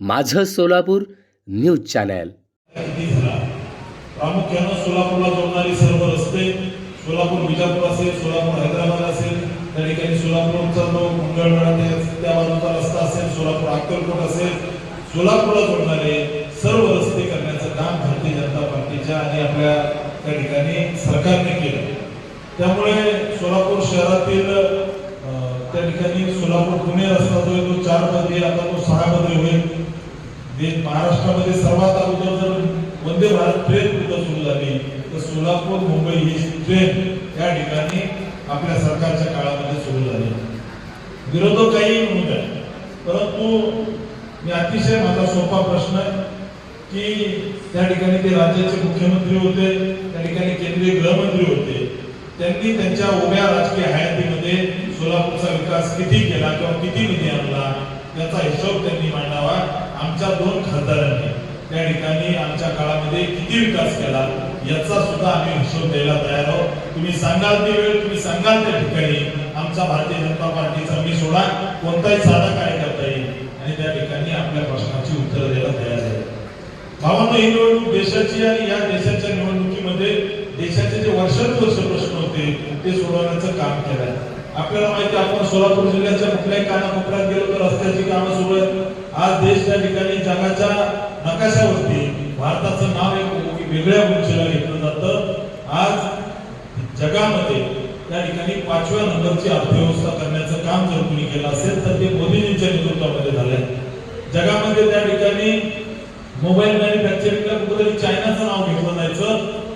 माझं Solapur news channel. प्रामुख्यानं सोलापूरला जोडणारी सर्व रस्ते सोलापूर विजापूर असेल सोलापूर हैदराबाद असेल त्या ठिकाणी सोलापूरचा जो मंगळवेढा त्या बाजूचा रस्ता असेल सोलापूर अक्कलकोट असेल सोलापूरला जोडणारे सर्व रस्ते करण्याचं काम भारतीय जनता पार्टीच्या आणि आपल्या त्या ठिकाणी सरकारने केलं. त्यामुळे सोलापूर शहरातील त्या ठिकाणी सोलापूर पुणे रस्ता जो आहे तो चारमध्ये आता तो सहा मध्ये होईल. महाराष्ट्रामध्ये सर्वात अगोदर जर वंदे भारत ट्रेन कुठं सुरू झाली तर सोलापूर मुंबई ही ट्रेन त्या ठिकाणी आपल्या सरकारच्या काळामध्ये सुरू झाली. विरोधक काही म्हणू द्या परंतु मी अतिशय माझा सोपा प्रश्न आहे की त्या ठिकाणी ते राज्याचे मुख्यमंत्री होते त्या ठिकाणी केंद्रीय गृहमंत्री होते त्यांनी त्यांच्या उभ्या राजकीय हयातीमध्ये सोलापूरचा विकास किती केला किंवा किती निधी आणला त्याचा हिशोब त्यांनी मांडावा. आमच्या दोन खासदारांनी त्या ठिकाणी आमच्या काळामध्ये किती विकास केला याचा सुद्धा आम्ही हिशोब द्यायला तयार आहोत. तुम्ही सांगाल ती वेळ तुम्ही सांगाल त्या ठिकाणी. आमचा भारतीय जनता पार्टीचा मी सोडा कोणताही साधा काय करता येईल. आणि त्या ठिकाणी आपल्या प्रश्नाची उत्तरं द्यायला तयार आहे. भावांनो ही निवडणूक देशाची आणि या देशाच्या निवडणुकीमध्ये देशाचे जे वर्षानुवर्ष प्रश्न होते ते सोडवण्याचं काम केलं आहे आपल्याला माहिती आपण सोलापूर जिल्ह्याच्या कुठल्याही कानाकोपऱ्यात गेलो तर रस्त्याची कामं सुरू आहेत. आज देश त्या ठिकाणी जगाच्या नकाशावरती भारताचं नाव एक वेगळ्या उंचीला घेतलं जातं. आज जगामध्ये त्या ठिकाणी पाचव्या नंबरची अर्थव्यवस्था करण्याचं काम जर कुणी केलं असेल तर ते मोदीजींच्या नेतृत्वामध्ये झालंय. जगामध्ये त्या ठिकाणी मोबाईल मॅन्युफॅक्चरिंगला कुठेतरी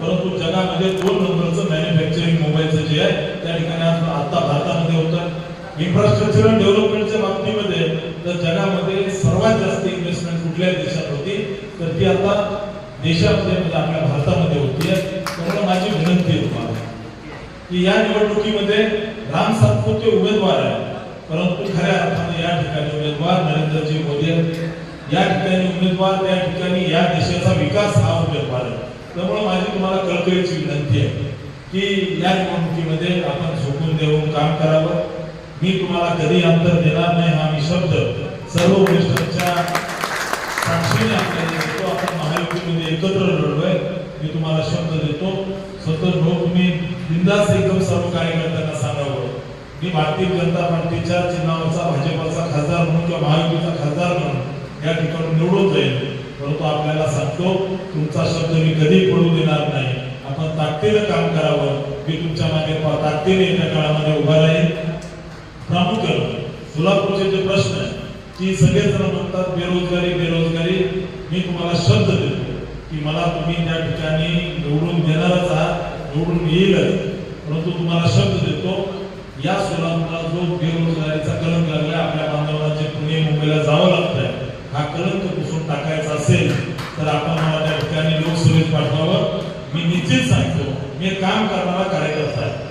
परंतु जगामध्ये दोन नंबरचं मॅन्युफॅक्चरिंग मोबाईलचं जे आहे त्या ठिकाणी आज आता भारतामध्ये होतं. इन्फ्रास्ट्रक्चर डेव्हलपमेंटच्या बाबतीमध्ये तर जगामध्ये सर्वात जास्त इन्व्हेस्टमेंट कुठल्या देशात होती तर ती आता देशामध्ये म्हणजे आपल्या भारतामध्ये होती. त्यामुळे माझी विनंती आहे तुम्हाला. की या निवडणुकीमध्ये राम सातपुते उमेदवार आहे परंतु खऱ्या अर्थाने या ठिकाणी उमेदवार नरेंद्रजी मोदी आहेत. या ठिकाणी उमेदवार त्या ठिकाणी या देशाचा विकास हा उमेदवार आहे. त्यामुळे माझी तुम्हाला कळकळीची विनंती आहे की या निवडणुकीमध्ये आपण झोकून देऊन काम करावं. मी तुम्हाला कधी अंतर देणार नाही हा मी शब्द सर्व वरिष्ठांच्या साक्षीने आपल्याला देतो. आपण महायुतीमध्ये एकत्र लढलोय. मी तुम्हाला शब्द देतो. स्वतः लोक मी बिंदास एकदम सर्व कार्यकर्त्यांना सांगावं. मी भारतीय जनता पार्टीच्या चिन्हावरचा भाजपाचा खासदार म्हणून किंवा महायुतीचा खासदार म्हणून या ठिकाणी निवडून जाईल. परंतु आपल्याला सांगतो तुमचा शब्द मी कधी पडू देणार नाही. आपण ताकदीनं काम करावं. मी तुमच्या मागे ताकदीने येत्या काळामध्ये उभा राहील प्रामुख्यानं सोलापूरचे जे प्रश्न आहे की सगळेजण म्हणतात बेरोजगारी बेरोजगारी. मी तुम्हाला शब्द देतो की मला तुम्ही त्या ठिकाणी निवडून देणारच आहात निवडून येईलच. परंतु तुम्हाला शब्द देतो या सोलापूरला जो बेरोजगारीचा कलंक लागला आपल्या बांधवांचे पुणे मुंबईला जावं लागतं हा कलंक पुसून टाकायचा असेल तर आपण मला त्या ठिकाणी लोकसभेत पाठवावं. मी निश्चित सांगतो मी काम करणारा कार्यकर्ता आहे.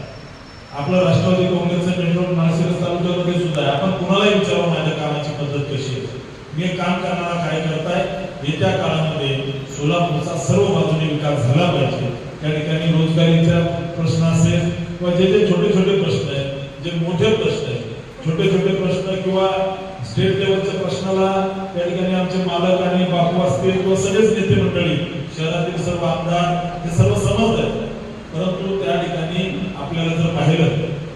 आपलं राष्ट्रवादी काँग्रेसचं पेट्रोल माळशिरस तालुक्यामध्ये सुद्धा आहे. आपण कुणालाही विचारावं माझ्या कामाची पद्धत कशी आहे? मी काम करणारा कार्यकर्ता आहे. येत्या काळामध्ये सोलापूरचा सर्व बाजूने विकास झाला पाहिजे. त्या ठिकाणी रोजगारीचा प्रश्न असेल किंवा जे जे छोटे छोटे प्रश्न आहेत जे मोठे प्रश्न आहेत छोटे छोटे प्रश्न किंवा स्टेट लेवलच्या प्रश्नाला त्या ठिकाणी आमचे मालक आणि बापू असतील किंवा सगळेच नेते मंडळी शहरातील सर्व आमदार हे सर्व समजत आहेत. परंतु त्या ठिकाणी आपल्याला जर पाहिलं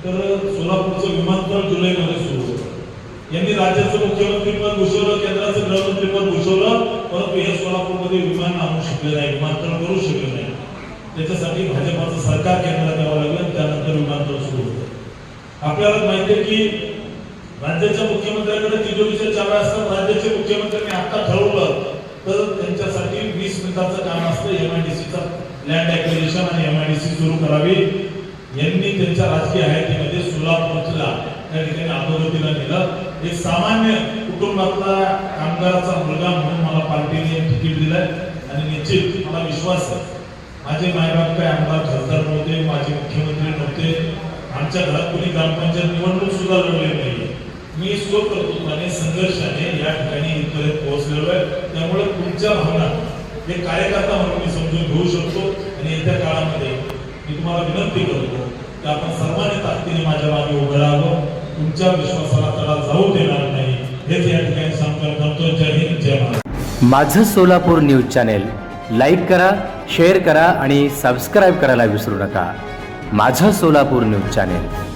तर सोलापूरचं विमानतळ जुलैमध्ये सुरू होतं. यांनी राज्याचं मुख्यमंत्री पद भूषवलं केंद्राचं गृहमंत्री पद भूषवलं परंतु हे सोलापूरमध्ये विमान आणू शकले नाही विमानतळ करू शकले नाही. त्याच्यासाठी भाजपाचं सरकार केंद्रात यावं लागलं त्यानंतर विमानतळ सुरू होतं. आपल्याला माहिती आहे की राज्याच्या मुख्यमंत्र्यांकडे तिजोरीच्या चाव्या असतात राज्याचे मुख्यमंत्र्यांनी आता ठरवलं तर त्यांच्यासाठी वीस मिनिटाचं काम असतं. एमआयडीसीचा लँड ऍक्विजिशन आणि एमआयडीसी सुरू करावी. यांनी त्यांच्या राजकीय हयातीमध्ये सोलापूरला त्या ठिकाणी अधोगतीला दिलं एक सामान्य कुटुंबातला कामगाराचा मुलगा म्हणून मला पार्टीने तिकीट दिलंय. आणि निश्चित मला विश्वास आहे. माझे मायबाप काय आमदार खासदार नव्हते माझे मुख्यमंत्री नव्हते. आमच्या घरात कोणी ग्रामपंचायत निवडणूक सुद्धा लढलेली नाही. मी स्वकर्तृत्वाने संघर्षाने या ठिकाणी इथपर्यंत पोहोचलेलो आहे. त्यामुळे तुमच्या भावना हे कार्यकर्ता म्हणून मी समजून घेऊ शकतो आणि येत्या काळामध्ये मी तुम्हाला विनंती करतो की आपण सर्वांनी ताकदीने माझ्या मागे उभं राहावं. तुमच्या विश्वासाला त्याला जाऊ देणार नाही. हेच या ठिकाणी सांगतो जय हिंद जय महाराज माझं सोलापूर न्यूज चॅनेल लाईक करा शेअर करा आणि सबस्क्राईब करायला विसरू नका. माझं सोलापूर न्यूज चॅनेल.